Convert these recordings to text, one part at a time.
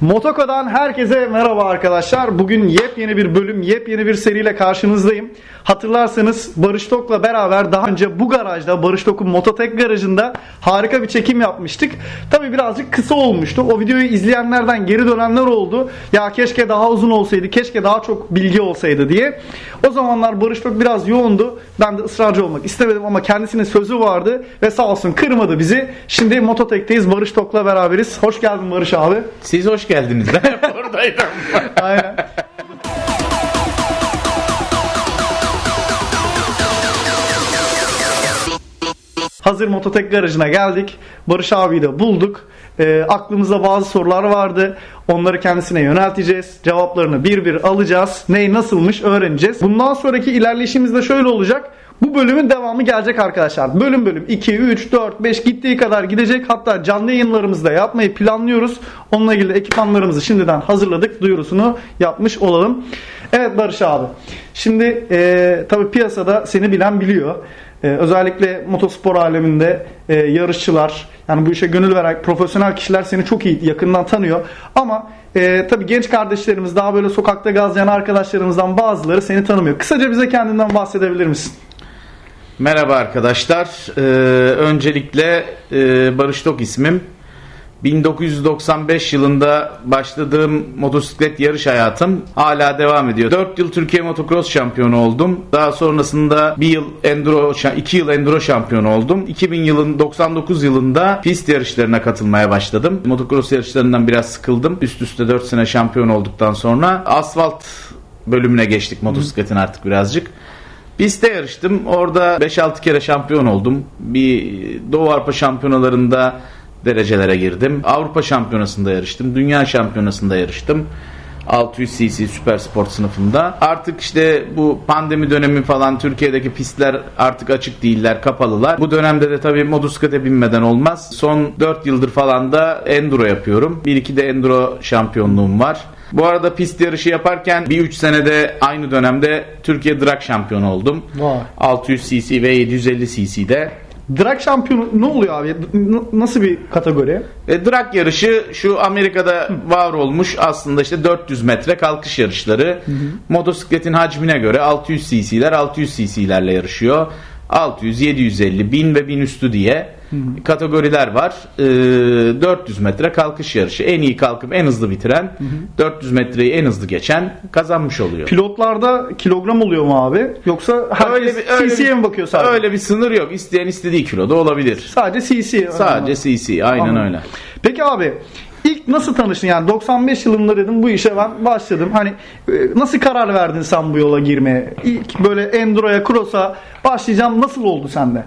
Motoko'dan herkese merhaba arkadaşlar. Bugün yepyeni bir bölüm, yepyeni bir seriyle karşınızdayım. Hatırlarsanız Barış Tok'la beraber daha önce bu garajda, Barış Tok'un Mototek garajında harika bir çekim yapmıştık. Tabi birazcık kısa olmuştu. O videoyu izleyenlerden geri dönenler oldu. Ya keşke daha uzun olsaydı, keşke daha çok bilgi olsaydı diye. O zamanlar Barış Tok biraz yoğundu. Ben de ısrarcı olmak istemedim ama kendisinin sözü vardı ve sağ olsun kırmadı bizi. Şimdi Mototek'teyiz. Barış Tok'la beraberiz. Hoş geldin Barış abi. Siz hoş geldiniz. Ben hep oradaydım. Aynen. Hazır Mototek garajına geldik. Barış abiyi de bulduk. Ee, aklımızda bazı sorular vardı. Onları kendisine yönelteceğiz. Cevaplarını bir bir alacağız. Ney nasılmış öğreneceğiz. Bundan sonraki ilerleyişimiz de şöyle olacak. Bu bölümün devamı gelecek arkadaşlar. Bölüm bölüm 2, 3, 4, 5 gittiği kadar gidecek. Hatta canlı yayınlarımızı da yapmayı planlıyoruz. Onunla ilgili ekipmanlarımızı şimdiden hazırladık. Duyurusunu yapmış olalım. Evet Barış abi. Şimdi e, tabii piyasada seni bilen biliyor. E, özellikle motospor aleminde e, yarışçılar yani bu işe gönül veren profesyonel kişiler seni çok iyi yakından tanıyor. Ama e, tabii genç kardeşlerimiz daha böyle sokakta gazlayan arkadaşlarımızdan bazıları seni tanımıyor. Kısaca bize kendinden bahsedebilir misin? Merhaba arkadaşlar. Ee, öncelikle e, Barış Tok ismim. 1995 yılında başladığım motosiklet yarış hayatım hala devam ediyor. 4 yıl Türkiye Motocross şampiyonu oldum. Daha sonrasında 1 yıl enduro 2 yıl enduro şampiyonu oldum. 2000 yılın 99 yılında pist yarışlarına katılmaya başladım. Motocross yarışlarından biraz sıkıldım. Üst üste 4 sene şampiyon olduktan sonra asfalt bölümüne geçtik motosikletin artık birazcık. Pistte yarıştım. Orada 5-6 kere şampiyon oldum. Bir Doğu Avrupa şampiyonalarında derecelere girdim. Avrupa şampiyonasında yarıştım. Dünya şampiyonasında yarıştım. 600 cc süper sport sınıfında. Artık işte bu pandemi dönemi falan Türkiye'deki pistler artık açık değiller, kapalılar. Bu dönemde de tabii motosiklete binmeden olmaz. Son 4 yıldır falan da enduro yapıyorum. Bir iki de enduro şampiyonluğum var. Bu arada pist yarışı yaparken bir 3 senede aynı dönemde Türkiye drag şampiyonu oldum. Vay. 600 cc ve 750 cc'de. Drag şampiyonu ne oluyor abi? Nasıl bir kategori? E, drag yarışı şu Amerika'da var olmuş aslında işte 400 metre kalkış yarışları. Motosikletin hacmine göre 600 cc'ler 600 cc'lerle yarışıyor. 600, 750, 1000 ve 1000 üstü diye kategoriler var. E, 400 metre kalkış yarışı. En iyi kalkıp en hızlı bitiren, 400 metreyi en hızlı geçen kazanmış oluyor. Pilotlarda kilogram oluyor mu abi? Yoksa herkes CC'ye mi bakıyor sadece? Öyle bir sınır yok. İsteyen istediği kiloda olabilir. Sadece CC. Sadece cc aynen Anladım. öyle. Peki abi ilk nasıl tanıştın yani 95 yılında dedim bu işe ben başladım. Hani e, nasıl karar verdin sen bu yola girmeye? İlk böyle enduro'ya, cross'a başlayacağım nasıl oldu sende?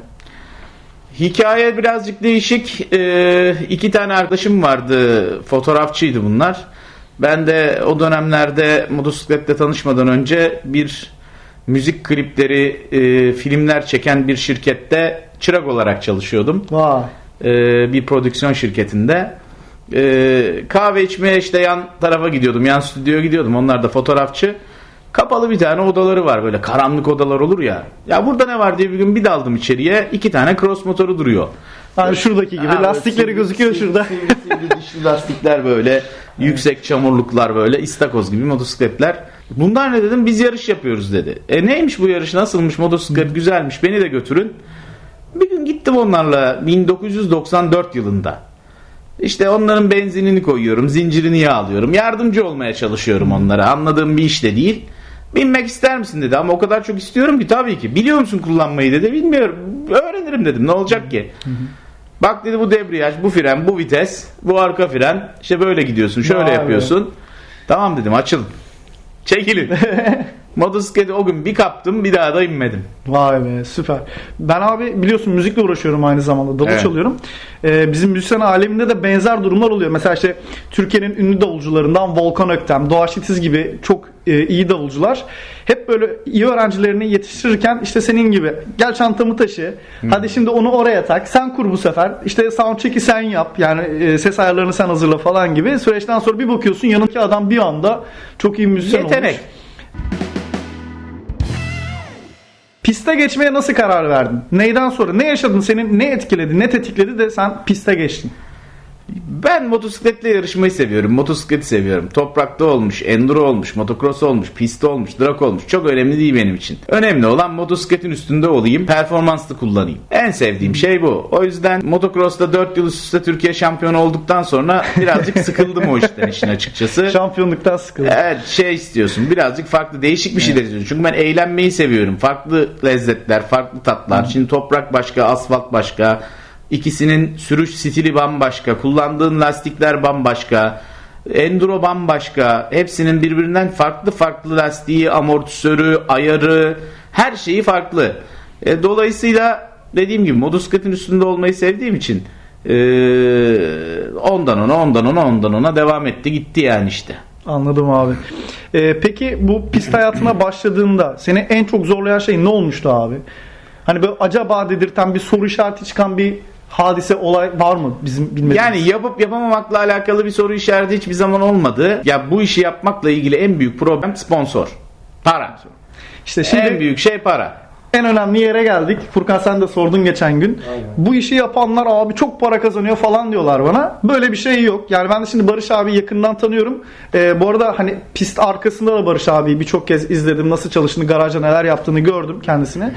Hikaye birazcık değişik. Ee, iki tane arkadaşım vardı. Fotoğrafçıydı bunlar. Ben de o dönemlerde motosikletle tanışmadan önce bir müzik klipleri, e, filmler çeken bir şirkette çırak olarak çalışıyordum. Vay. Ee, bir prodüksiyon şirketinde. Ee, kahve içmeye işte yan tarafa gidiyordum. Yan stüdyoya gidiyordum. Onlar da fotoğrafçı. Kapalı bir tane odaları var böyle karanlık odalar olur ya. Ya burada ne var diye bir gün bir daldım içeriye. iki tane cross motoru duruyor. Yani şuradaki gibi Ha, lastikleri böyle gözüküyor sivri- şurada. Sivri, sivri dişli lastikler böyle. Yüksek çamurluklar böyle. istakoz gibi motosikletler. Bunlar ne dedim? Biz yarış yapıyoruz dedi. E neymiş bu yarış? Nasılmış? Motosiklet güzelmiş. Beni de götürün. Bir gün gittim onlarla 1994 yılında. İşte onların benzinini koyuyorum, zincirini yağlıyorum. Yardımcı olmaya çalışıyorum onlara. Anladığım bir iş de değil. Binmek ister misin dedi ama o kadar çok istiyorum ki tabii ki. Biliyor musun kullanmayı dedi. Bilmiyorum. Öğrenirim dedim. Ne olacak ki? Bak dedi bu debriyaj, bu fren, bu vites, bu arka fren. İşte böyle gidiyorsun, şöyle Vay be. yapıyorsun. Tamam dedim açılın. Çekilin. Motosikleti o gün bir kaptım bir daha da inmedim. Vay be süper. Ben abi biliyorsun müzikle uğraşıyorum aynı zamanda. Davul Evet. çalıyorum. Ee, bizim müzisyen aleminde de benzer durumlar oluyor. Mesela işte Türkiye'nin ünlü davulcularından Volkan Öktem, Doğaç İtiz gibi çok e, iyi davulcular. Hep böyle iyi öğrencilerini yetiştirirken işte senin gibi gel çantamı taşı. Hadi şimdi onu oraya tak. Sen kur bu sefer. İşte soundcheck'i sen yap. Yani e, ses ayarlarını sen hazırla falan gibi. Süreçten sonra bir bakıyorsun yanındaki adam bir anda çok iyi müzisyen olmuş. Yetenek. Piste geçmeye nasıl karar verdin? Neyden sonra? Ne yaşadın? Senin ne etkiledi, ne tetikledi de sen piste geçtin? Ben motosikletle yarışmayı seviyorum. Motosikleti seviyorum. Toprakta olmuş, enduro olmuş, motocross olmuş, pist olmuş, drag olmuş. Çok önemli değil benim için. Önemli olan motosikletin üstünde olayım, performanslı kullanayım. En sevdiğim şey bu. O yüzden motocross'ta 4 yıl üst üste Türkiye şampiyonu olduktan sonra birazcık sıkıldım o işten işin açıkçası. Şampiyonluktan sıkıldım. Evet şey istiyorsun birazcık farklı değişik bir şeyler istiyorsun. Çünkü ben eğlenmeyi seviyorum. Farklı lezzetler, farklı tatlar. Şimdi toprak başka, asfalt başka. İkisinin sürüş stili bambaşka. Kullandığın lastikler bambaşka. Enduro bambaşka. Hepsinin birbirinden farklı farklı lastiği, amortisörü, ayarı, her şeyi farklı. E, dolayısıyla dediğim gibi motosikletin üstünde olmayı sevdiğim için e, ondan ona, ondan ona, ondan ona devam etti gitti yani işte. Anladım abi. Ee, peki bu pist hayatına başladığında seni en çok zorlayan şey ne olmuştu abi? Hani böyle acaba dedirten bir soru işareti çıkan bir hadise olay var mı bizim bilmediğimiz? Yani yapıp yapamamakla alakalı bir soru işareti hiçbir zaman olmadı. Ya bu işi yapmakla ilgili en büyük problem sponsor. Para. işte şimdi en büyük şey para. En önemli yere geldik. Furkan sen de sordun geçen gün. Bu işi yapanlar abi çok para kazanıyor falan diyorlar bana. Böyle bir şey yok. Yani ben de şimdi Barış abi yakından tanıyorum. Ee, bu arada hani pist arkasında da Barış abi birçok kez izledim. Nasıl çalıştığını, garajda neler yaptığını gördüm kendisine.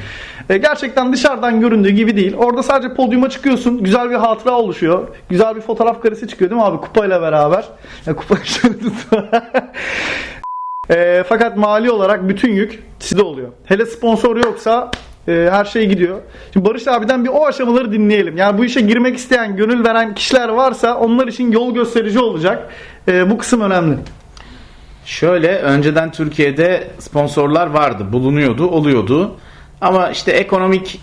Ee, gerçekten dışarıdan göründüğü gibi değil. Orada sadece podyuma çıkıyorsun. Güzel bir hatıra oluşuyor. Güzel bir fotoğraf karesi çıkıyor değil mi abi? Kupayla beraber. Ya tut. E, fakat mali olarak bütün yük sizde oluyor. Hele sponsor yoksa e, her şey gidiyor. Şimdi Barış abiden bir o aşamaları dinleyelim. Yani bu işe girmek isteyen, gönül veren kişiler varsa onlar için yol gösterici olacak. E, bu kısım önemli. Şöyle önceden Türkiye'de sponsorlar vardı, bulunuyordu, oluyordu. Ama işte ekonomik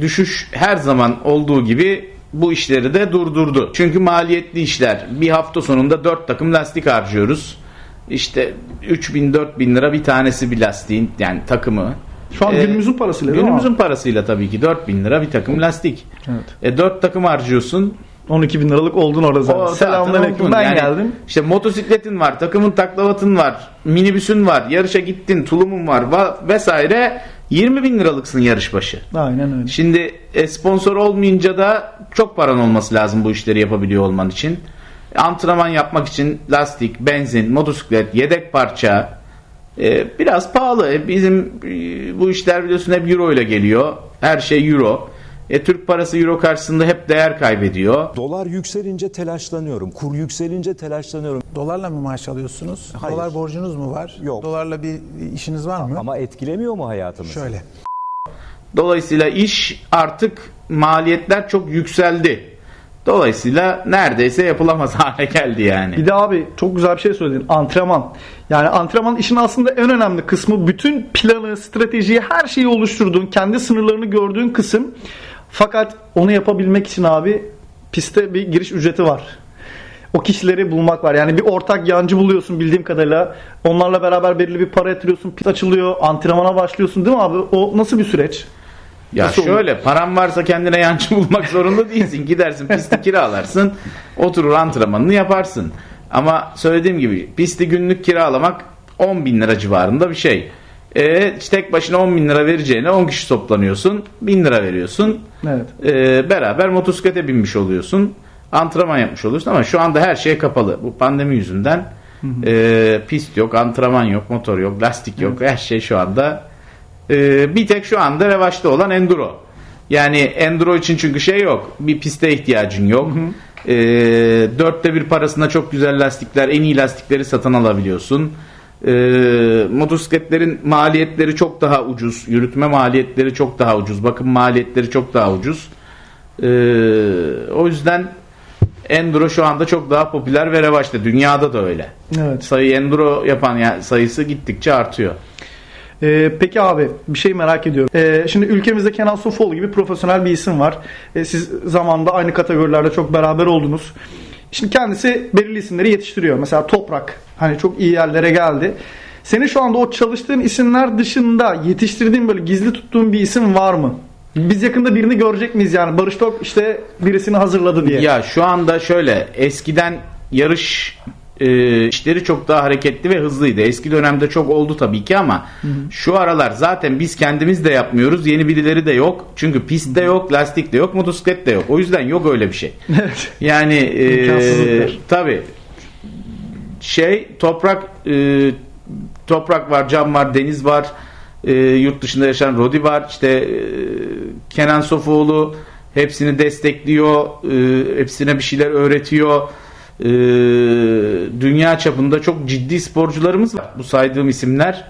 düşüş her zaman olduğu gibi bu işleri de durdurdu. Çünkü maliyetli işler. Bir hafta sonunda 4 takım lastik harcıyoruz. İşte 3000 4000 lira bir tanesi bir lastiğin yani takımı. Şu an Ee, günümüzün parasıyla Günümüzün parasıyla tabii ki 4000 lira bir takım lastik. Evet. E 4 takım harcıyorsun. 12 bin liralık oldun orada zaten. Selamünaleyküm ben Yani geldim. İşte motosikletin var, takımın taklavatın var, minibüsün var, yarışa gittin, tulumun var va- vesaire. 20 bin liralıksın yarış başı. Aynen öyle. Şimdi e, sponsor olmayınca da çok paran olması lazım bu işleri yapabiliyor olman için. Antrenman yapmak için lastik, benzin, motosiklet, yedek parça e, biraz pahalı. E, Bizim e, bu işler biliyorsun hep euro ile geliyor. Her şey euro. E, Türk parası euro karşısında hep değer kaybediyor. Dolar yükselince telaşlanıyorum. Kur yükselince telaşlanıyorum. Dolarla mı maaş alıyorsunuz? Hayır. Dolar borcunuz mu var? Yok. Dolarla bir işiniz var mı? Ama etkilemiyor mu hayatımızı? Şöyle. Dolayısıyla iş artık maliyetler çok yükseldi. Dolayısıyla neredeyse yapılamaz hale geldi yani. Bir de abi çok güzel bir şey söyledin. Antrenman. Yani antrenman işin aslında en önemli kısmı. Bütün planı, stratejiyi, her şeyi oluşturduğun, kendi sınırlarını gördüğün kısım. Fakat onu yapabilmek için abi piste bir giriş ücreti var. O kişileri bulmak var. Yani bir ortak yancı buluyorsun bildiğim kadarıyla. Onlarla beraber belirli bir para yatırıyorsun. Pist açılıyor. Antrenmana başlıyorsun değil mi abi? O nasıl bir süreç? Ya Nasıl şöyle paran varsa kendine yancı bulmak zorunda değilsin. Gidersin pisti kiralarsın. Oturur antrenmanını yaparsın. Ama söylediğim gibi pisti günlük kiralamak 10 bin lira civarında bir şey. E, tek başına 10 bin lira vereceğine 10 kişi toplanıyorsun. 1000 lira veriyorsun. Evet. E, beraber motosiklete binmiş oluyorsun. Antrenman yapmış oluyorsun ama şu anda her şey kapalı. Bu pandemi yüzünden e, pist yok, antrenman yok, motor yok, lastik yok. Her şey şu anda e, bir tek şu anda revaçta olan enduro. Yani enduro için çünkü şey yok. Bir piste ihtiyacın yok. E, dörtte bir parasına çok güzel lastikler, en iyi lastikleri satın alabiliyorsun. E, motosikletlerin maliyetleri çok daha ucuz. Yürütme maliyetleri çok daha ucuz. Bakım maliyetleri çok daha ucuz. E, o yüzden enduro şu anda çok daha popüler ve revaçta. Dünyada da öyle. Evet. Sayı enduro yapan ya- sayısı gittikçe artıyor. Ee, peki abi bir şey merak ediyorum. Ee, şimdi ülkemizde Kenan Sofuoğlu gibi profesyonel bir isim var. Ee, siz zamanında aynı kategorilerde çok beraber oldunuz. Şimdi kendisi belirli isimleri yetiştiriyor. Mesela Toprak hani çok iyi yerlere geldi. Senin şu anda o çalıştığın isimler dışında yetiştirdiğin böyle gizli tuttuğun bir isim var mı? Biz yakında birini görecek miyiz yani? Barış Tok işte birisini hazırladı diye. Ya şu anda şöyle eskiden yarış e, işleri çok daha hareketli ve hızlıydı. Eski dönemde çok oldu tabii ki ama şu aralar zaten biz kendimiz de yapmıyoruz. Yeni birileri de yok. Çünkü pist de yok, lastik de yok, motosiklet de yok. O yüzden yok öyle bir şey. Evet. Yani e, tabii şey toprak e, toprak var, cam var, deniz var. E, yurt dışında yaşayan Rodi var. İşte e, Kenan Sofuoğlu hepsini destekliyor. E, hepsine bir şeyler öğretiyor. E, dünya çapında çok ciddi sporcularımız var. Bu saydığım isimler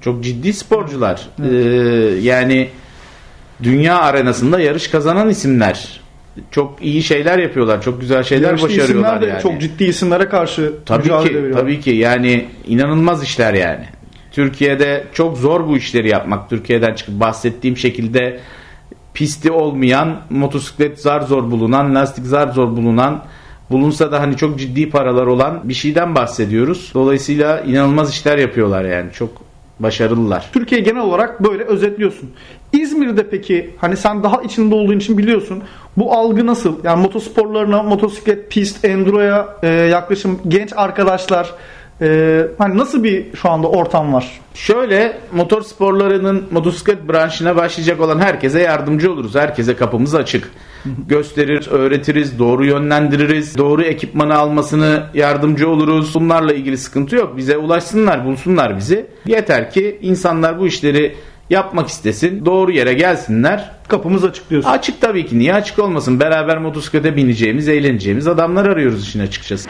çok ciddi sporcular. E, yani dünya arenasında yarış kazanan isimler. Çok iyi şeyler yapıyorlar. Çok güzel şeyler Yarışlı başarıyorlar isimler de yani. çok ciddi isimlere karşı Tabii mücadele ki, veriyor. tabii ki. Yani inanılmaz işler yani. Türkiye'de çok zor bu işleri yapmak. Türkiye'den çıkıp bahsettiğim şekilde pisti olmayan, motosiklet zar zor bulunan, lastik zar zor bulunan, bulunsa da hani çok ciddi paralar olan bir şeyden bahsediyoruz. Dolayısıyla inanılmaz işler yapıyorlar yani. Çok başarılılar. Türkiye genel olarak böyle özetliyorsun. İzmir'de peki hani sen daha içinde olduğun için biliyorsun. Bu algı nasıl? Yani motosporlarına, motosiklet, pist, enduro'ya e, yaklaşım genç arkadaşlar e, hani nasıl bir şu anda ortam var? Şöyle motor sporlarının motosiklet branşına başlayacak olan herkese yardımcı oluruz. Herkese kapımız açık. Gösteririz, öğretiriz, doğru yönlendiririz, doğru ekipmanı almasını yardımcı oluruz. Bunlarla ilgili sıkıntı yok. Bize ulaşsınlar, bulsunlar bizi. Yeter ki insanlar bu işleri yapmak istesin, doğru yere gelsinler. Kapımız açık diyorsun. Açık tabii ki. Niye açık olmasın? Beraber motosiklete bineceğimiz, eğleneceğimiz adamlar arıyoruz işin açıkçası.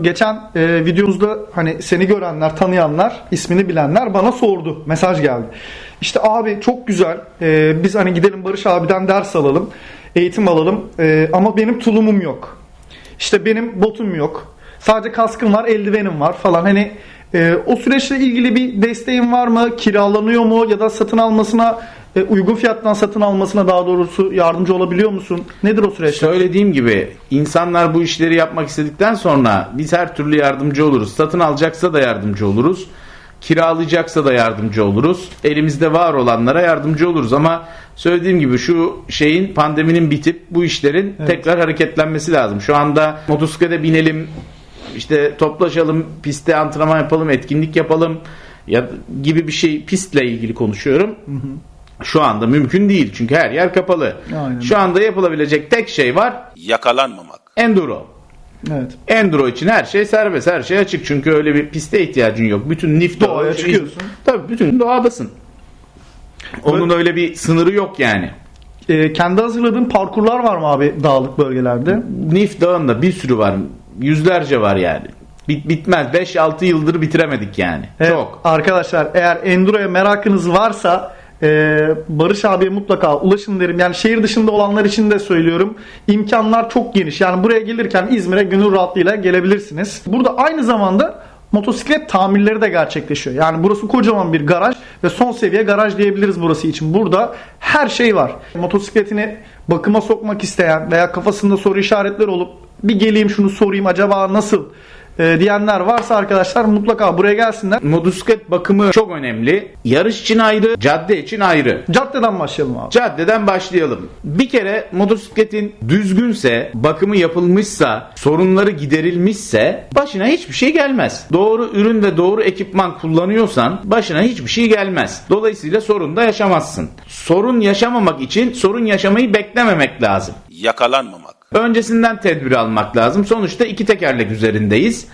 Geçen e, videomuzda hani seni görenler, tanıyanlar, ismini bilenler bana sordu. Mesaj geldi. İşte abi çok güzel. e, biz hani gidelim Barış abiden ders alalım, eğitim alalım. E, ama benim tulumum yok. İşte benim botum yok. Sadece kaskım var, eldivenim var falan. Hani e, o süreçle ilgili bir desteğin var mı? Kiralanıyor mu? Ya da satın almasına e, uygun fiyattan satın almasına daha doğrusu yardımcı olabiliyor musun? Nedir o süreç? Söylediğim gibi insanlar bu işleri yapmak istedikten sonra biz her türlü yardımcı oluruz. Satın alacaksa da yardımcı oluruz. Kiralayacaksa da yardımcı oluruz. Elimizde var olanlara yardımcı oluruz ama söylediğim gibi şu şeyin pandeminin bitip bu işlerin tekrar hareketlenmesi lazım. Şu anda motosiklete binelim, işte toplaşalım, pistte antrenman yapalım, etkinlik yapalım ya gibi bir şey pistle ilgili konuşuyorum. Şu anda mümkün değil çünkü her yer kapalı. Aynen. Şu anda yapılabilecek tek şey var yakalanmamak. enduro. Evet. Enduro için her şey serbest, her şey açık. Çünkü öyle bir piste ihtiyacın yok. Bütün NIF Doğaya çıkıyorsun. Tabii bütün doğadasın. Onun öyle bir sınırı yok yani. E, kendi hazırladığın parkurlar var mı abi dağlık bölgelerde? NIF dağında bir sürü var. Yüzlerce var yani. Bit bitmez. 5-6 yıldır bitiremedik yani. Evet, Çok. Arkadaşlar eğer Enduro'ya merakınız varsa e, Barış abiye mutlaka ulaşın derim. Yani şehir dışında olanlar için de söylüyorum. İmkanlar çok geniş. Yani buraya gelirken İzmir'e gönül rahatlığıyla gelebilirsiniz. Burada aynı zamanda motosiklet tamirleri de gerçekleşiyor. Yani burası kocaman bir garaj ve son seviye garaj diyebiliriz burası için. Burada her şey var. Motosikletini bakıma sokmak isteyen veya kafasında soru işaretleri olup bir geleyim şunu sorayım acaba nasıl e, diyenler varsa arkadaşlar mutlaka buraya gelsinler. Motosiklet bakımı çok önemli. Yarış için ayrı, cadde için ayrı. Caddeden başlayalım abi. Caddeden başlayalım. Bir kere motosikletin düzgünse, bakımı yapılmışsa, sorunları giderilmişse başına hiçbir şey gelmez. Doğru ürün ve doğru ekipman kullanıyorsan başına hiçbir şey gelmez. Dolayısıyla sorun da yaşamazsın. Sorun yaşamamak için sorun yaşamayı beklememek lazım. Yakalanmamak. Öncesinden tedbir almak lazım. Sonuçta iki tekerlek üzerindeyiz.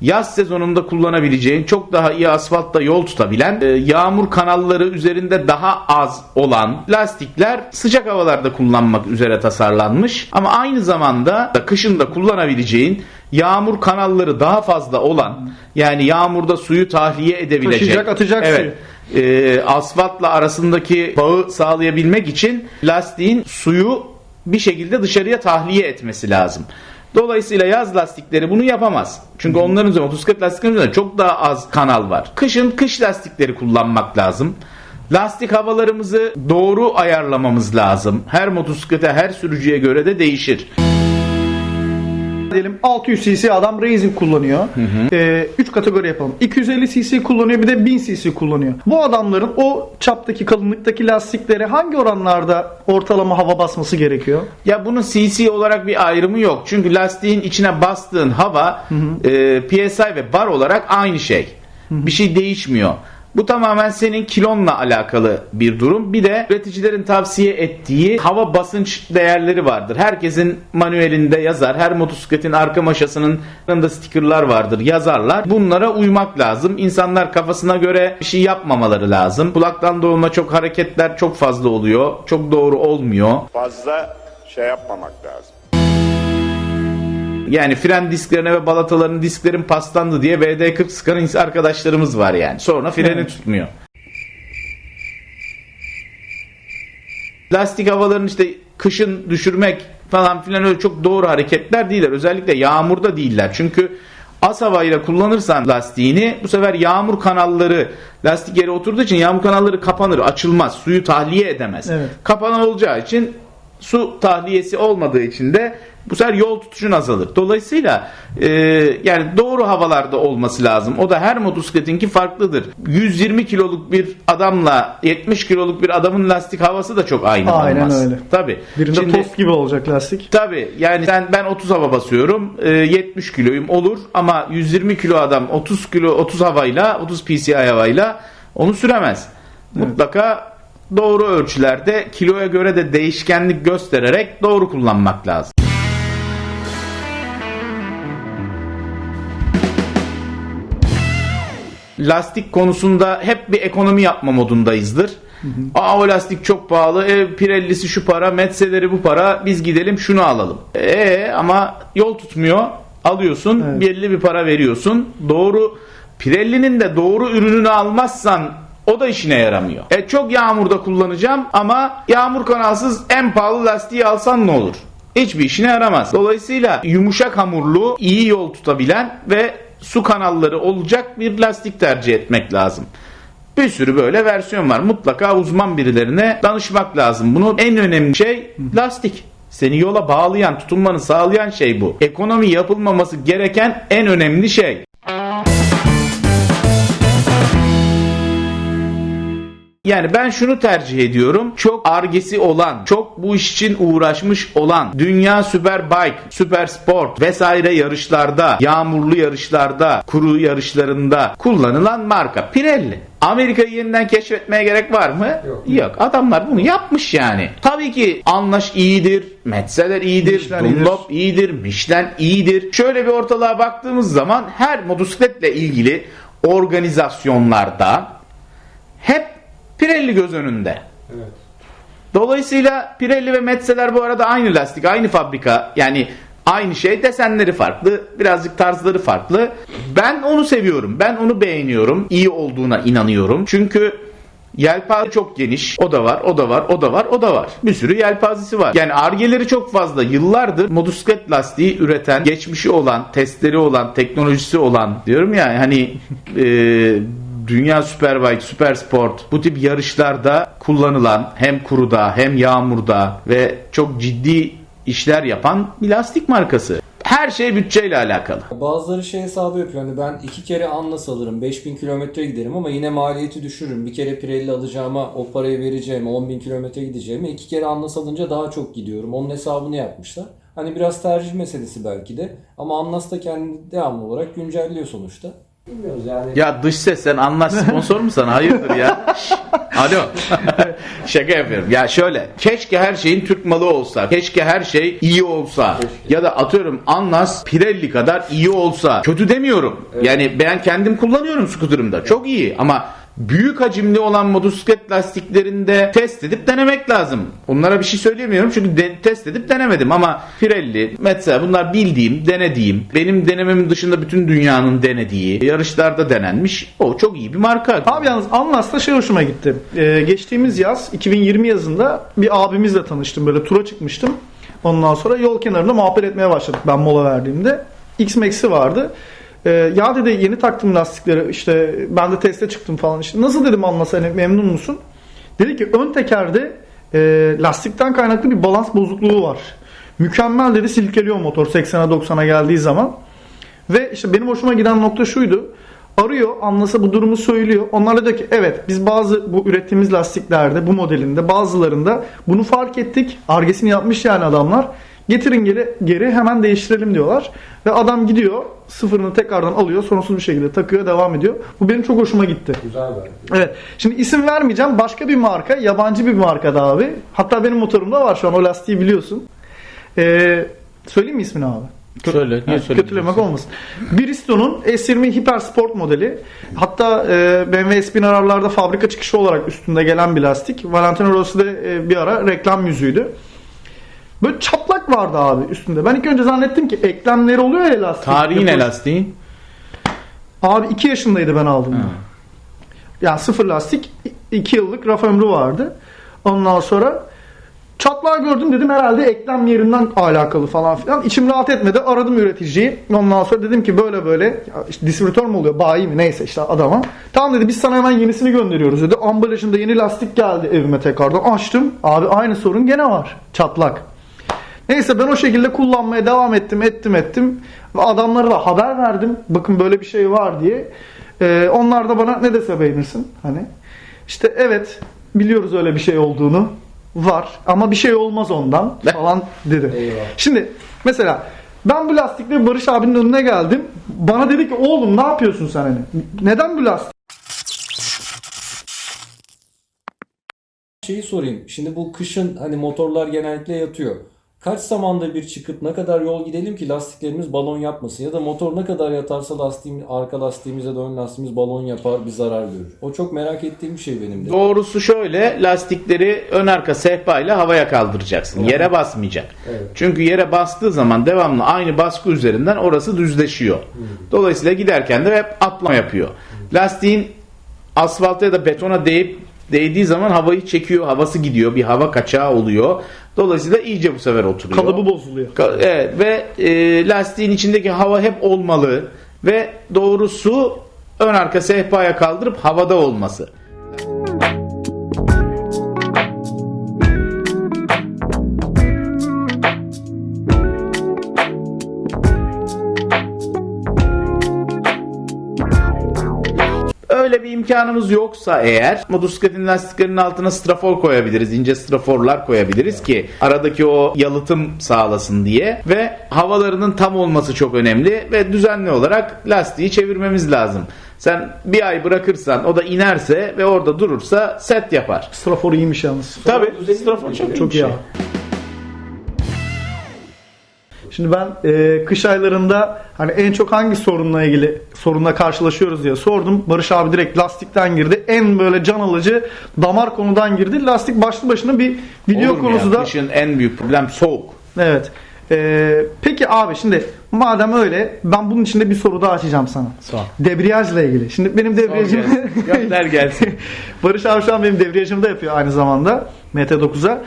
Yaz sezonunda kullanabileceğin çok daha iyi asfaltta yol tutabilen, e, yağmur kanalları üzerinde daha az olan lastikler sıcak havalarda kullanmak üzere tasarlanmış. Ama aynı zamanda da kışın da kullanabileceğin yağmur kanalları daha fazla olan yani yağmurda suyu tahliye edebilecek. Taşıyacak, atacak evet, e, asfaltla arasındaki bağı sağlayabilmek için lastiğin suyu bir şekilde dışarıya tahliye etmesi lazım. Dolayısıyla yaz lastikleri bunu yapamaz. Çünkü onların üzerinde motosiklet lastiklerinin üzerinde çok daha az kanal var. Kışın kış lastikleri kullanmak lazım. Lastik havalarımızı doğru ayarlamamız lazım. Her motosiklete, her sürücüye göre de değişir. Diyelim 600 cc adam racing kullanıyor. 3 kategori yapalım. 250 cc kullanıyor bir de 1000 cc kullanıyor. Bu adamların o çaptaki kalınlıktaki lastikleri hangi oranlarda ortalama hava basması gerekiyor? Ya bunun CC olarak bir ayrımı yok. Çünkü lastiğin içine bastığın hava e, PSI ve bar olarak aynı şey. Bir şey değişmiyor. Bu tamamen senin kilonla alakalı bir durum. Bir de üreticilerin tavsiye ettiği hava basınç değerleri vardır. Herkesin manuelinde yazar. Her motosikletin arka maşasının yanında stickerlar vardır. Yazarlar. Bunlara uymak lazım. İnsanlar kafasına göre bir şey yapmamaları lazım. Kulaktan doğma çok hareketler çok fazla oluyor. Çok doğru olmuyor. fazla şey yapmamak lazım. Yani fren disklerine ve balataların disklerin paslandı diye VD40 sıkan arkadaşlarımız var yani. Sonra freni tutmuyor. Lastik havaların işte kışın düşürmek falan filan öyle çok doğru hareketler değiller. Özellikle yağmurda değiller. Çünkü az havayla kullanırsan lastiğini bu sefer yağmur kanalları lastik yere oturduğu için yağmur kanalları kapanır, açılmaz. Suyu tahliye edemez. Evet. Kapanan olacağı için su tahliyesi olmadığı için de bu sefer yol tutuşun azalır. Dolayısıyla e, yani doğru havalarda olması lazım. O da her motosikletinki farklıdır. 120 kiloluk bir adamla 70 kiloluk bir adamın lastik havası da çok aynı Aynen olmaz. öyle. Tabii. Birinde Şimdi- tost gibi olacak lastik. Tabii yani sen ben 30 hava basıyorum. e, 70 kiloyum olur ama 120 kilo adam 30 kilo 30 havayla 30 PCI havayla onu süremez. Mutlaka doğru ölçülerde kiloya göre de değişkenlik göstererek doğru kullanmak lazım. lastik konusunda hep bir ekonomi yapma modundayızdır. Aa o lastik çok pahalı. E, Pirelli'si şu para, Metzeleri bu para. Biz gidelim şunu alalım. E ama yol tutmuyor. Alıyorsun, Evet. belli bir para veriyorsun. Doğru Pirelli'nin de doğru ürününü almazsan o da işine yaramıyor. E çok yağmurda kullanacağım ama yağmur kanalsız en pahalı lastiği alsan ne olur? Hiçbir işine yaramaz. Dolayısıyla yumuşak hamurlu, iyi yol tutabilen ve su kanalları olacak bir lastik tercih etmek lazım. Bir sürü böyle versiyon var. Mutlaka uzman birilerine danışmak lazım. Bunun en önemli şey lastik. Seni yola bağlayan, tutunmanı sağlayan şey bu. Ekonomi yapılmaması gereken en önemli şey. Yani ben şunu tercih ediyorum. Çok argesi olan, çok bu iş için uğraşmış olan, dünya süperbike, süper sport vesaire yarışlarda, yağmurlu yarışlarda, kuru yarışlarında kullanılan marka Pirelli. Amerika'yı yeniden keşfetmeye gerek var mı? Yok. Adamlar bunu yapmış yani. Tabii ki Anlaş iyidir, Metzeler iyidir, Michelin Dunlop iyidir, Michelin iyidir. Şöyle bir ortalığa baktığımız zaman her motosikletle ilgili organizasyonlarda hep Pirelli göz önünde. Dolayısıyla Pirelli ve Metzeler bu arada aynı lastik, aynı fabrika. Yani aynı şey desenleri farklı, birazcık tarzları farklı. Ben onu seviyorum. Ben onu beğeniyorum. İyi olduğuna inanıyorum. Çünkü Yelpaze çok geniş. O da var, o da var, o da var, o da var. Bir sürü yelpazesi var. Yani argeleri çok fazla. Yıllardır motosiklet lastiği üreten, geçmişi olan, testleri olan, teknolojisi olan diyorum ya hani e, Dünya Superbike, Super Sport bu tip yarışlarda kullanılan hem kuruda hem yağmurda ve çok ciddi işler yapan bir lastik markası. Her şey bütçeyle alakalı. Bazıları şey hesabı yapıyor. Hani ben iki kere Anlas alırım. 5000 kilometre giderim ama yine maliyeti düşürürüm. Bir kere Pirelli alacağıma o parayı vereceğime 10.000 kilometre gideceğime iki kere Anlas alınca daha çok gidiyorum. Onun hesabını yapmışlar. Hani biraz tercih meselesi belki de. Ama Anlas da kendini devamlı olarak güncelliyor sonuçta. Bilmiyoruz yani. Ya dış ses sen anlaş sponsor mu sana? Hayırdır ya? Alo. Şaka yapıyorum. Ya şöyle. Keşke her şeyin Türk malı olsa. Keşke her şey iyi olsa. Ya da atıyorum Anlas Pirelli kadar iyi olsa. Kötü demiyorum. Yani ben kendim kullanıyorum skuterımda. Çok iyi ama büyük hacimli olan motosiklet lastiklerinde test edip denemek lazım. Onlara bir şey söylemiyorum çünkü de- test edip denemedim ama Pirelli, Metza bunlar bildiğim, denediğim, benim denememin dışında bütün dünyanın denediği, yarışlarda denenmiş. O çok iyi bir marka. Abi yalnız Anlas'ta şey hoşuma gitti. Ee, geçtiğimiz yaz 2020 yazında bir abimizle tanıştım. Böyle tura çıkmıştım. Ondan sonra yol kenarında muhabbet etmeye başladık ben mola verdiğimde. X-Max'i vardı. Ee, ya dedi yeni taktım lastikleri işte ben de teste çıktım falan işte. Nasıl dedim Anlas hani memnun musun? Dedi ki ön tekerde e, lastikten kaynaklı bir balans bozukluğu var. Mükemmel dedi silkeliyor motor 80'a 90'a geldiği zaman. Ve işte benim hoşuma giden nokta şuydu. Arıyor, anlasa bu durumu söylüyor. Onlar diyor ki evet biz bazı bu ürettiğimiz lastiklerde bu modelinde bazılarında bunu fark ettik. Argesini yapmış yani adamlar. Getirin geri, geri hemen değiştirelim diyorlar. Ve adam gidiyor sıfırını tekrardan alıyor sorunsuz bir şekilde takıyor devam ediyor. Bu benim çok hoşuma gitti. Güzel verdi. Evet. Şimdi isim vermeyeceğim. Başka bir marka. Yabancı bir marka da abi. Hatta benim motorumda var şu an. O lastiği biliyorsun. Ee, söyleyeyim mi ismini abi? Söyle. Niye söylemiyorsun? kötülemek olmasın. Bristol'un S20 Hyper Sport modeli. Hatta e, BMW Spinarar'larda fabrika çıkışı olarak üstünde gelen bir lastik. Valentino Rossi de e, bir ara reklam yüzüydü. Böyle çatlak vardı abi üstünde. Ben ilk önce zannettim ki eklemleri oluyor ya lastik. Tarihi ne Yapıyorsun. lastiğin? Abi 2 yaşındaydı ben aldığımda. Yani sıfır lastik 2 yıllık raf ömrü vardı. Ondan sonra çatlağı gördüm dedim herhalde eklem yerinden alakalı falan filan. İçim rahat etmedi. Aradım üreticiyi. Ondan sonra dedim ki böyle böyle işte distribütör mü oluyor bayi mi neyse işte adama. Tamam dedi biz sana hemen yenisini gönderiyoruz dedi. Ambalajında yeni lastik geldi evime tekrardan. Açtım. Abi aynı sorun gene var. Çatlak. Neyse ben o şekilde kullanmaya devam ettim, ettim, ettim. Ve adamlara da haber verdim. Bakın böyle bir şey var diye. Ee, onlar da bana ne dese beğenirsin. Hani işte evet biliyoruz öyle bir şey olduğunu. Var ama bir şey olmaz ondan falan dedi. Eyvah. Şimdi mesela ben bu lastikle Barış abinin önüne geldim. Bana dedi ki oğlum ne yapıyorsun sen hani? Neden bu lastik? Şeyi sorayım. Şimdi bu kışın hani motorlar genellikle yatıyor. Kaç zamanda bir çıkıp ne kadar yol gidelim ki lastiklerimiz balon yapmasın ya da motor ne kadar yatarsa lastiğim, arka lastiğimiz ya da ön lastiğimiz balon yapar bir zarar görür. O çok merak ettiğim bir şey benim de. Doğrusu şöyle lastikleri ön arka sehpayla havaya kaldıracaksın. Yere basmayacak. Evet. Çünkü yere bastığı zaman devamlı aynı baskı üzerinden orası düzleşiyor. Dolayısıyla giderken de hep atlama yapıyor. Lastiğin asfalta ya da betona değip değdiği zaman havayı çekiyor, havası gidiyor, bir hava kaçağı oluyor. Dolayısıyla iyice bu sefer oturuyor. Kalıbı bozuluyor. Ka- Evet ve e, lastiğin içindeki hava hep olmalı ve doğrusu ön arka sehpaya kaldırıp havada olması. İmkanımız yoksa eğer motosikletin lastiklerinin altına strafor koyabiliriz. ince straforlar koyabiliriz ki aradaki o yalıtım sağlasın diye ve havalarının tam olması çok önemli ve düzenli olarak lastiği çevirmemiz lazım. Sen bir ay bırakırsan o da inerse ve orada durursa set yapar. Strafor iyiymiş yalnız. Tabii strafor çok, Çok iyi. abi. Şimdi ben e, kış aylarında hani en çok hangi sorunla ilgili sorunla karşılaşıyoruz diye sordum. Barış abi direkt lastikten girdi. En böyle can alıcı damar konudan girdi. Lastik başlı başına bir video Olur konusu da. Kışın en büyük problem soğuk. Evet. E, peki abi şimdi madem öyle ben bunun içinde bir soru daha açacağım sana. Sor. Debriyajla ilgili. Şimdi benim debriyajım. Gönder gelsin. Barış abi şu an benim debriyajımı da yapıyor aynı zamanda MT9'a.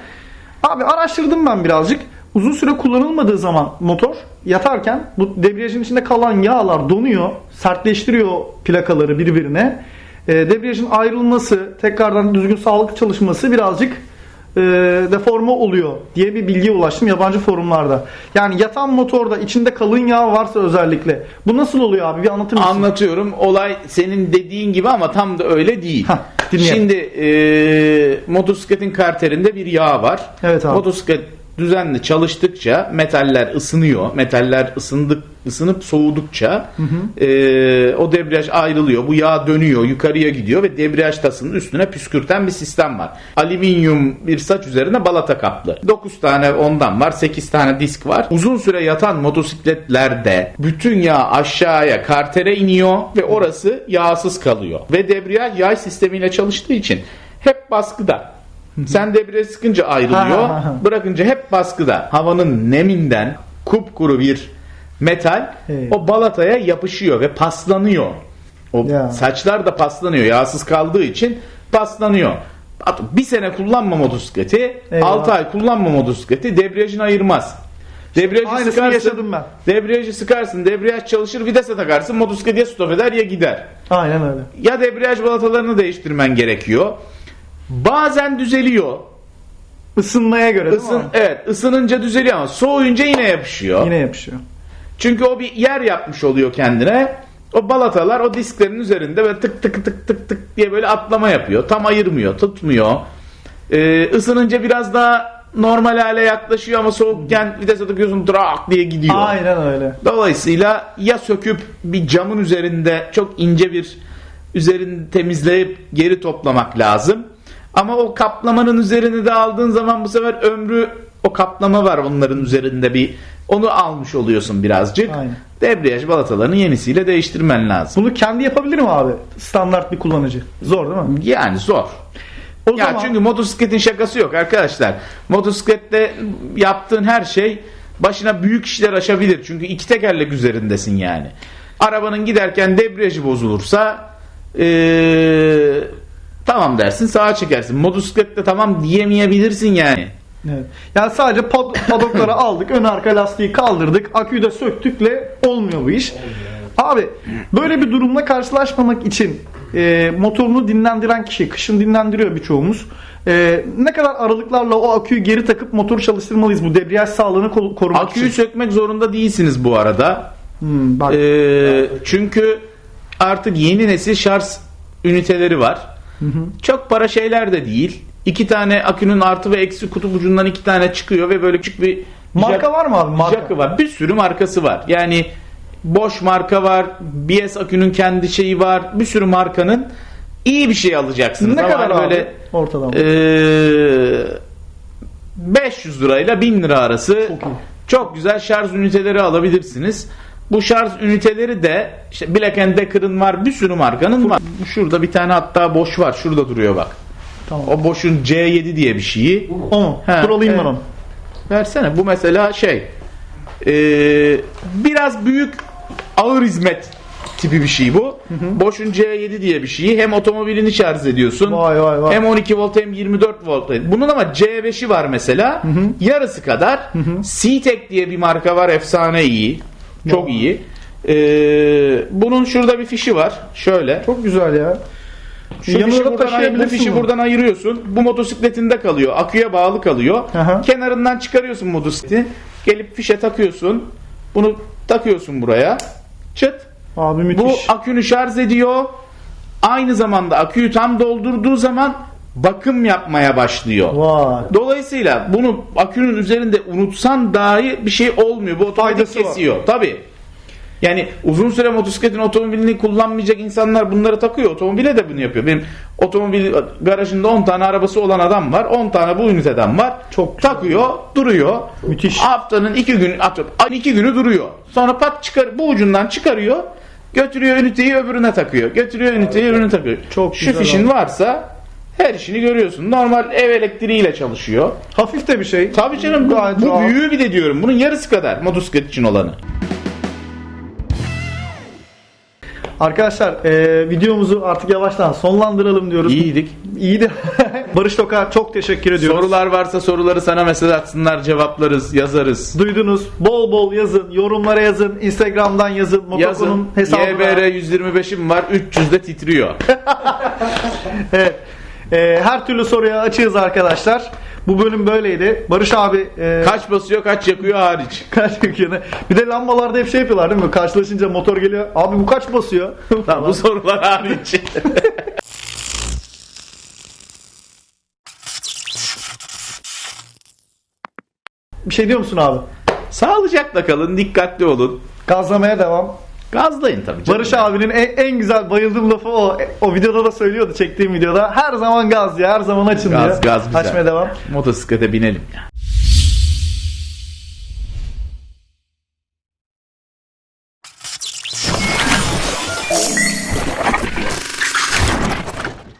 Abi araştırdım ben birazcık. Uzun süre kullanılmadığı zaman motor yatarken bu debriyajın içinde kalan yağlar donuyor, sertleştiriyor plakaları birbirine. E, debriyajın ayrılması, tekrardan düzgün sağlıklı çalışması birazcık e, deforme oluyor diye bir bilgiye ulaştım yabancı forumlarda. Yani yatan motorda içinde kalın yağ varsa özellikle bu nasıl oluyor abi bir anlatır mısın? Anlatıyorum. Olay senin dediğin gibi ama tam da öyle değil. Hah, dinleyelim. Şimdi e, motosikletin karterinde bir yağ var. Evet abi. Motosiklet düzenli çalıştıkça metaller ısınıyor. Metaller ısındık ısınıp soğudukça e, o debriyaj ayrılıyor. Bu yağ dönüyor, yukarıya gidiyor ve debriyaj tasının üstüne püskürten bir sistem var. Alüminyum bir saç üzerine balata kaplı. 9 tane ondan var, 8 tane disk var. Uzun süre yatan motosikletlerde bütün yağ aşağıya kartere iniyor ve orası yağsız kalıyor. Ve debriyaj yay sistemiyle çalıştığı için hep baskıda. Sen debriyaj sıkınca ayrılıyor. Bırakınca hep baskıda. Havanın neminden kupkuru bir metal Evet. o balataya yapışıyor ve paslanıyor. O Ya. saçlar da paslanıyor. Yağsız kaldığı için paslanıyor. Bir sene kullanma motosikleti, Eyvah. 6 ay kullanma motosikleti debriyajını ayırmaz. Debriyajı Aynısını sıkarsın, yaşadım ben. Debriyajı sıkarsın, debriyaj çalışır, vitese takarsın, motosikleti ya stop eder ya gider Aynen öyle. ya debriyaj balatalarını değiştirmen gerekiyor. Bazen düzeliyor. Isınmaya göre değil Isın, mi? evet ısınınca düzeliyor ama soğuyunca yine yapışıyor. Yine yapışıyor. Çünkü o bir yer yapmış oluyor kendine. O balatalar o disklerin üzerinde böyle tık tık tık tık tık diye böyle atlama yapıyor. Tam ayırmıyor, tutmuyor. Ee, ısınınca biraz daha normal hale yaklaşıyor ama soğukken vitese takıyorsun drak diye gidiyor. Aynen öyle. Dolayısıyla ya söküp bir camın üzerinde çok ince bir üzerini temizleyip geri toplamak lazım. Ama o kaplamanın üzerini de aldığın zaman bu sefer ömrü o kaplama var onların üzerinde bir onu almış oluyorsun birazcık. Aynen. Debriyaj balatalarını yenisiyle değiştirmen lazım. Bunu kendi yapabilir mi abi? Standart bir kullanıcı. Zor değil mi? Yani zor. O Ya zaman çünkü motosikletin şakası yok arkadaşlar. Motosiklette yaptığın her şey başına büyük işler açabilir. Çünkü iki tekerlek üzerindesin yani. Arabanın giderken debriyajı bozulursa ee, tamam dersin sağa çekersin. Motosiklette tamam diyemeyebilirsin yani. Evet. Yani sadece pad- padokları aldık, ön arka lastiği kaldırdık, aküyü de söktükle olmuyor bu iş. Abi böyle bir durumla karşılaşmamak için e, motorunu dinlendiren kişi, kışın dinlendiriyor birçoğumuz. E, ne kadar aralıklarla o aküyü geri takıp motoru çalıştırmalıyız bu debriyaj sağlığını korumak Aküyü için? sökmek zorunda değilsiniz bu arada. Hmm, bak. Ee, çünkü artık yeni nesil şarj üniteleri var. Çok para şeyler de değil. İki tane akünün artı ve eksi kutup ucundan iki tane çıkıyor ve böyle küçük bir Marka var mı abi? Marka. Jack'ı var. Bir sürü markası var. Yani Bosch marka var. BS akünün kendi şeyi var. Bir sürü markanın iyi bir şey alacaksınız. ne Ama kadar hani abi? böyle Ortalama. ee, 500 lirayla 1000 lira arası Çok çok güzel şarj üniteleri alabilirsiniz. Bu şarj üniteleri de işte Black Decker'ın var bir sürü markanın var. Şurada bir tane hatta boş var. Şurada duruyor bak. Tamam. O boşun C7 diye bir şeyi. O mu? He, Dur alayım ben onu. Versene. Bu mesela şey ee, biraz büyük ağır hizmet tipi bir şey bu. Boşun C7 diye bir şeyi. Hem otomobilini şarj ediyorsun. Vay vay vay. Hem 12 volt hem 24 volt. Bunun ama C5'i var mesela. Yarısı kadar. C-Tek diye bir marka var. Efsane iyi. Çok iyi. Ee, bunun şurada bir fişi var. Şöyle. Çok güzel ya. Şu Yanına fişi da buradan, ayır- bu fişi buradan ayırıyorsun. Bu motosikletinde kalıyor. Aküye bağlı kalıyor. Aha. Kenarından çıkarıyorsun motosikleti. Gelip fişe takıyorsun. Bunu takıyorsun buraya. Çıt. Abi Bu müthiş. akünü şarj ediyor. Aynı zamanda aküyü tam doldurduğu zaman bakım yapmaya başlıyor. Vay. Dolayısıyla bunu akünün üzerinde unutsan dahi bir şey olmuyor. Bu otomatik Faydası var. kesiyor. Tabii. Yani uzun süre motosikletin otomobilini kullanmayacak insanlar bunları takıyor. Otomobile de bunu yapıyor. Benim otomobil garajında 10 tane arabası olan adam var. 10 tane bu üniteden var. Çok takıyor, duruyor. Müthiş. Haftanın 2 günü. Ayın 2 günü duruyor. Sonra pat çıkar bu ucundan çıkarıyor. Götürüyor üniteyi öbürüne takıyor. Götürüyor üniteyi öbürüne takıyor. Çok Şu fişin abi. varsa her işini görüyorsun. Normal ev elektriğiyle çalışıyor. Hafif de bir şey. Tabii canım bu, Gayet bu rahat. büyüğü bir de diyorum. Bunun yarısı kadar motosiklet için olanı. Arkadaşlar e, videomuzu artık yavaştan sonlandıralım diyoruz. İyiydik. İyiydi. Barış Toka çok teşekkür ediyoruz. Sorular varsa soruları sana mesaj atsınlar cevaplarız yazarız. Duydunuz. Bol bol yazın. Yorumlara yazın. Instagram'dan yazın. Motoko'nun Yazın. hesabına. YBR 125'im var 300'de titriyor. Evet. E, her türlü soruya açığız arkadaşlar. Bu bölüm böyleydi. Barış abi e, kaç basıyor kaç yakıyor hariç. kaç yakıyor? Bir de lambalarda hep şey yapıyorlar değil mi? Karşılaşınca motor geliyor. Abi bu kaç basıyor? Tamam, bu sorular hariç. bir şey diyor musun abi? Sağlıcakla kalın dikkatli olun. Gazlamaya devam. Gazlayın tabii canım. Barış abinin en, en güzel bayıldığım lafı o. O videoda da söylüyordu çektiğim videoda. Her zaman gaz ya, her zaman açın Gaz diyor. gaz güzel. Açmaya devam. Motosiklete binelim ya.